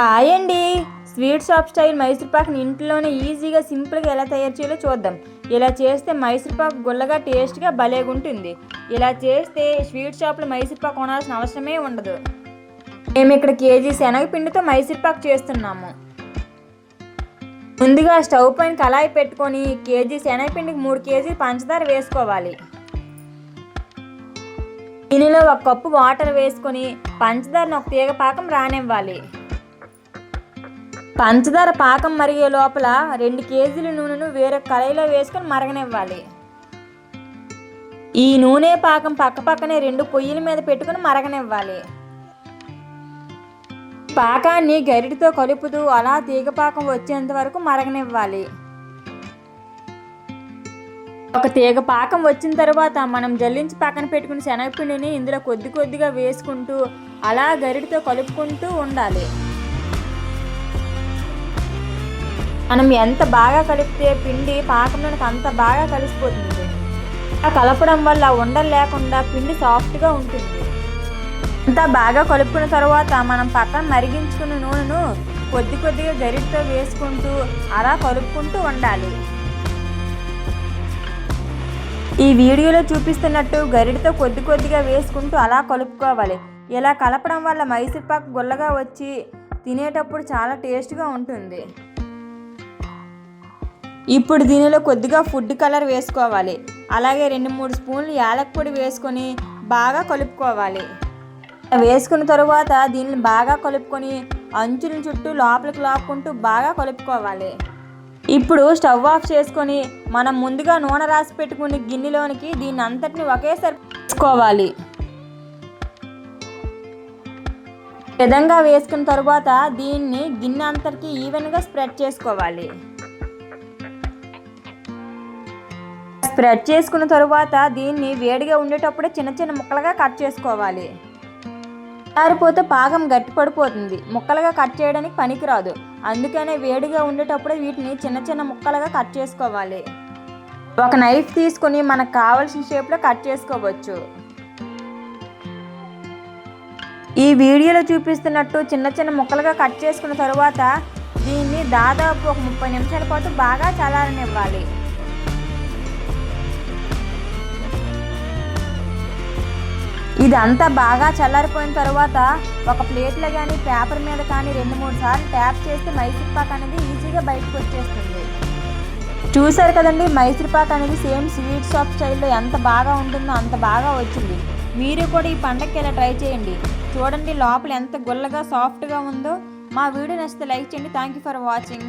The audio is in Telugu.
హాయ్ అండి. స్వీట్ షాప్ స్టైల్ మైసూర్ పాక్ని ఇంట్లోనే ఈజీగా సింపుల్గా ఎలా తయారు చేయాలో చూద్దాం. ఇలా చేస్తే మైసూర్పాక్ గుల్లగా టేస్ట్గా భలేగా ఉంటుంది. ఇలా చేస్తే స్వీట్ షాప్లో మైసూర్ పాక్ కొనాల్సిన అవసరమే ఉండదు. మేము ఇక్కడ కేజీ శనగపిండితో మైసూర్ పాక్ చేస్తున్నాము. ముందుగా స్టవ్ పైన కళాయి పెట్టుకొని కేజీ శనగపిండికి మూడు కేజీ పంచదార వేసుకోవాలి. దీనిలో ఒక కప్పు వాటర్ వేసుకొని పంచదారను ఒక తీగ పాకం రానివ్వాలి. పంచదార పాకం మరిగే లోపల రెండు కేజీల నూనెను వేరే కళాయిలో వేసుకొని మరగనివ్వాలి. ఈ నూనె పాకం పక్క పక్కనే రెండు పొయ్యిల మీద పెట్టుకుని మరగనివ్వాలి. పాకాన్ని గరిటితో కలుపుతూ అలా తీగ పాకం వచ్చేంత వరకు మరగనివ్వాలి. ఒక తీగ పాకం వచ్చిన తర్వాత మనం జల్లించి పక్కన పెట్టుకున్న శనగపిండిని ఇందులో కొద్ది కొద్దిగా వేసుకుంటూ అలా గరిటితో కలుపుకుంటూ ఉండాలి. మనం ఎంత బాగా కలిపితే పిండి పాకంలోనికి అంత బాగా కలిసిపోతుంది. ఆ కలపడం వల్ల ఉండలు లేకుండా పిండి సాఫ్ట్గా ఉంటుంది. అంతా బాగా కలుపుకున్న తర్వాత మనం పక్కన మరిగించుకున్న నూనెను కొద్ది కొద్దిగా గరిటతో వేసుకుంటూ అలా కలుపుకుంటూ ఉండాలి. ఈ వీడియోలో చూపిస్తున్నట్టు గరిటతో కొద్ది కొద్దిగా వేసుకుంటూ అలా కలుపుకోవాలి. ఇలా కలపడం వల్ల మైసూర్పాకు గుల్లగా వచ్చి తినేటప్పుడు చాలా టేస్ట్గా ఉంటుంది. ఇప్పుడు దీనిలో కొద్దిగా ఫుడ్ కలర్ వేసుకోవాలి. అలాగే రెండు మూడు స్పూన్లు యాలకపొడి వేసుకొని బాగా కలుపుకోవాలి. వేసుకున్న తరువాత దీన్ని బాగా కలుపుకొని అంచుల చుట్టూ లోపలికి లాక్కుంటూ బాగా కలుపుకోవాలి. ఇప్పుడు స్టవ్ ఆఫ్ చేసుకొని మనం ముందుగా నూనె రాసి పెట్టుకుని గిన్నెలోనికి దీన్ని అంతటిని ఒకేసారి వేసుకోవాలి. విధంగా వేసుకున్న తరువాత దీన్ని గిన్నె అంతటికి ఈవెన్గా స్ప్రెడ్ చేసుకోవాలి. స్ప్రెడ్ చేసుకున్న తరువాత దీన్ని వేడిగా ఉండేటప్పుడే చిన్న చిన్న ముక్కలుగా కట్ చేసుకోవాలి. జారిపోతే పాకం గట్టి పడిపోతుంది. ముక్కలుగా కట్ చేయడానికి పనికిరాదు. అందుకనే వేడిగా ఉండేటప్పుడే వీటిని చిన్న చిన్న ముక్కలుగా కట్ చేసుకోవాలి. ఒక నైఫ్ తీసుకొని మనకు కావలసిన షేప్లో కట్ చేసుకోవచ్చు. ఈ వీడియోలో చూపిస్తున్నట్టు చిన్న చిన్న ముక్కలుగా కట్ చేసుకున్న తరువాత దీన్ని దాదాపు ఒక ముప్పై నిమిషాల పాటు బాగా చల్లారనివ్వాలి. ఇదంతా బాగా చల్లారిపోయిన తర్వాత ఒక ప్లేట్లో కానీ పేపర్ మీద కానీ రెండు మూడు సార్లు ట్యాప్ చేస్తే మైసూర్ పాక్ అనేది ఈజీగా బయటకు వచ్చేస్తుంది. చూసారు కదండి మైసూర్ పాక్ అనేది సేమ్ స్వీట్ షాప్ స్టైల్లో ఎంత బాగా ఉంటుందో అంత బాగా వచ్చింది. మీరు కూడా ఈ పండగకి ఇలా ట్రై చేయండి. చూడండి లోపల ఎంత గుల్లగా సాఫ్ట్గా ఉందో. మా వీడియో నచ్చితే లైక్ చేయండి. Thank you for watching.